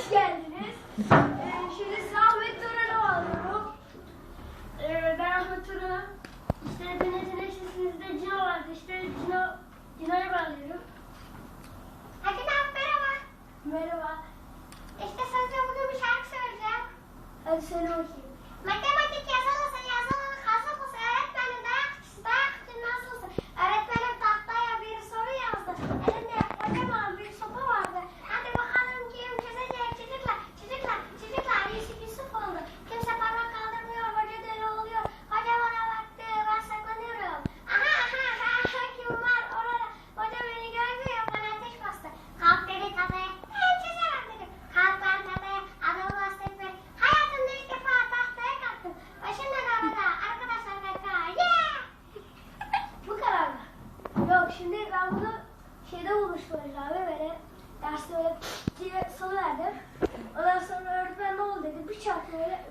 hoş geldiniz. Ee, şimdi size Ahmet Turan'ı bağlıyorum. Ee, ben Ahmet Turan'ım. İşte Deniz'in eşlisinizde Cino vardı. İşte Cino, Cino'yu bağlıyorum. Hadi abi merhaba. Merhaba. İşte sana bugün bir şarkı söyleyeceğim. Hadi söyle bakayım. Matematik yazılısın şimdi ben bunu şeyde bulmuştum Barış abi böyle derste böyle diye salıverdim. Ondan sonra öğretmen ne oldu dedi. Bir çarptı böyle